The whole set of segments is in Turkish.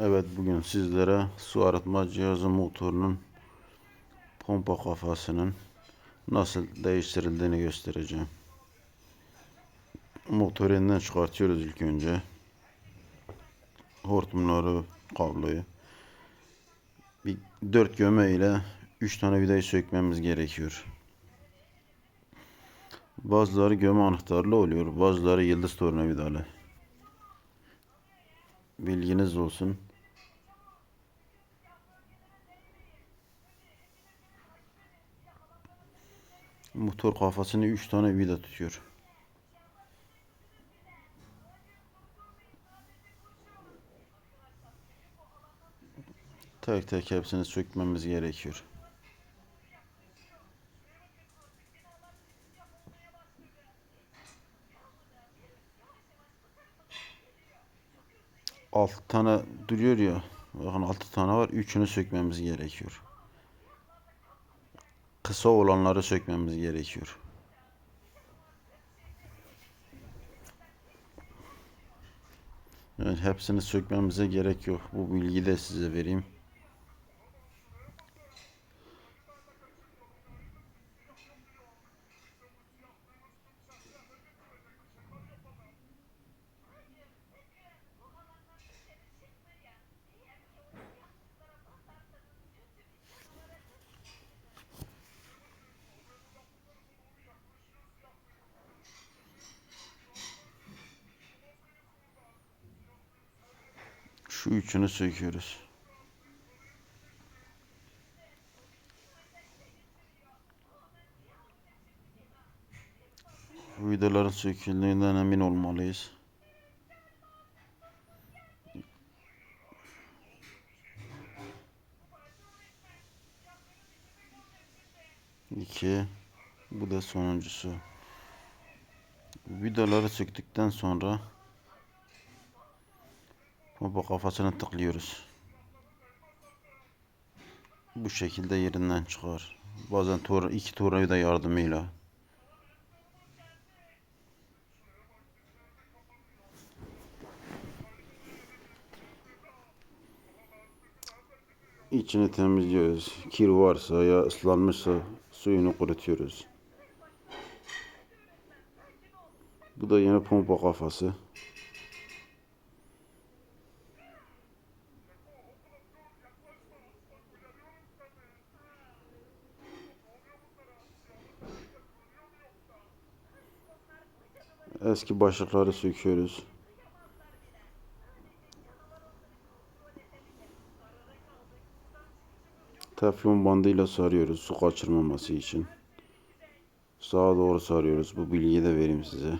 Evet bugün sizlere su arıtma cihazı motorunun pompa kafasının nasıl değiştirildiğini göstereceğim. Motoru elinden çıkartıyoruz ilk önce. Hortumları, kabloyu. Bir dört göme ile üç tane vidayı sökmemiz gerekiyor. Bazıları göme anahtarlı oluyor, bazıları yıldız tornavidalı. Bilginiz olsun. Motor kafasını 3 tane vida tutuyor. Tek tek hepsini sökmemiz gerekiyor. Altı tane duruyor ya. Bakın altı tane var. Üçünü sökmemiz gerekiyor. Kısa olanları sökmemiz gerekiyor. Evet, hepsini sökmemize gerek yok. Bu bilgiyi de size vereyim. Şu üçünü söküyoruz. Vidaların söküldüğünden emin olmalıyız. İki. Bu da sonuncusu. Vidaları söktükten sonra Pompa kafasını tıklıyoruz. Bu şekilde yerinden çıkar. Bazen tor iki tornavida yardımıyla. İçini temizliyoruz. Kir varsa ya ıslanmışsa suyunu kurutuyoruz. Bu da yine pompa kafası. Eski başlıkları söküyoruz. Teflon bandıyla sarıyoruz su kaçırmaması için. Sağa doğru sarıyoruz. Bu bilgiyi de vereyim size.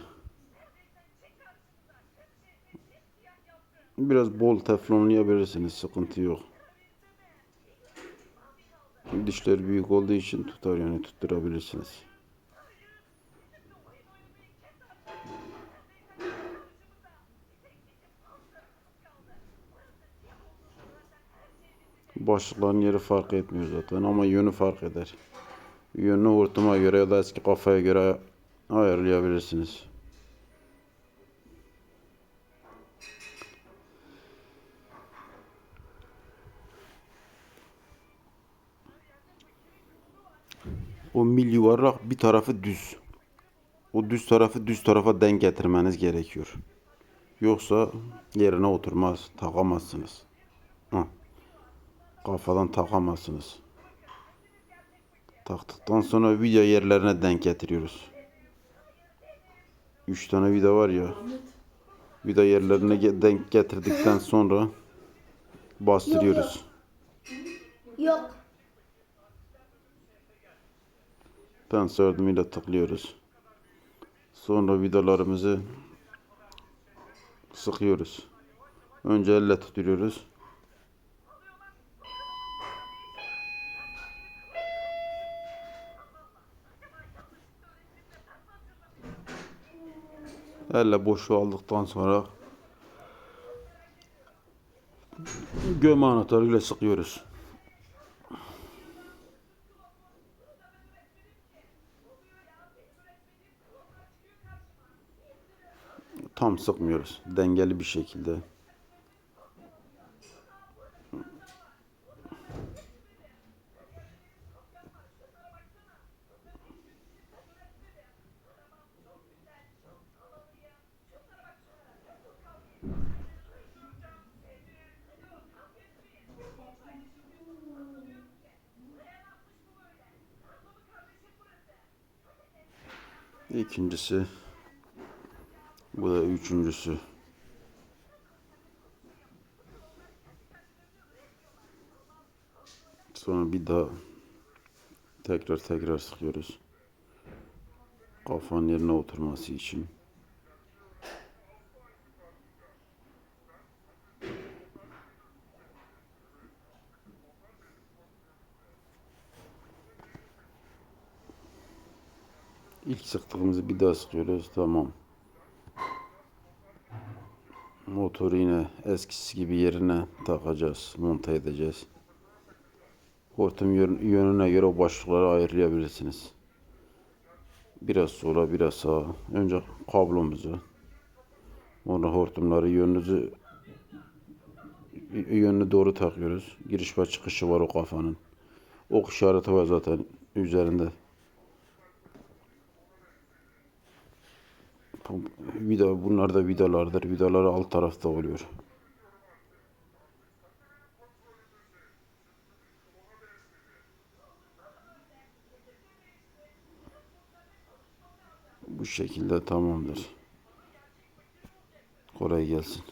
Biraz bol teflonlayabilirsiniz. Sıkıntı yok. Dişler büyük olduğu için tutar yani tutturabilirsiniz. Başlıkların yeri fark etmiyor zaten ama yönü fark eder. Yönünü hortuma göre ya da eski kafaya göre ayarlayabilirsiniz. O mil yuvarlak bir tarafı düz. O düz tarafı düz tarafa denk getirmeniz gerekiyor. Yoksa yerine oturmaz, takamazsınız. Heh kafadan takamazsınız. Taktıktan sonra vida yerlerine denk getiriyoruz. Üç tane vida var ya. Vida yerlerine denk getirdikten sonra bastırıyoruz. Yok. Pens yardımıyla tıklıyoruz. Sonra vidalarımızı sıkıyoruz. Önce elle tutuyoruz. Elle boşluğu aldıktan sonra göm anahtarıyla sıkıyoruz. Tam sıkmıyoruz. Dengeli bir şekilde. İkincisi. Bu da üçüncüsü. Sonra bir daha tekrar tekrar sıkıyoruz. Kafanın yerine oturması için. İlk sıktığımızı bir daha sıkıyoruz. Tamam. Motoru yine eskisi gibi yerine takacağız. Monte edeceğiz. Hortum yön- yönüne göre başlıkları ayarlayabilirsiniz. Biraz sola biraz sağa. Önce kablomuzu. Sonra hortumları yönünüzü yönünü doğru takıyoruz. Giriş ve çıkışı var o kafanın. Ok işareti var zaten üzerinde. Vida, bunlar da vidalardır. Vidalar alt tarafta oluyor. Bu şekilde tamamdır. Kolay gelsin.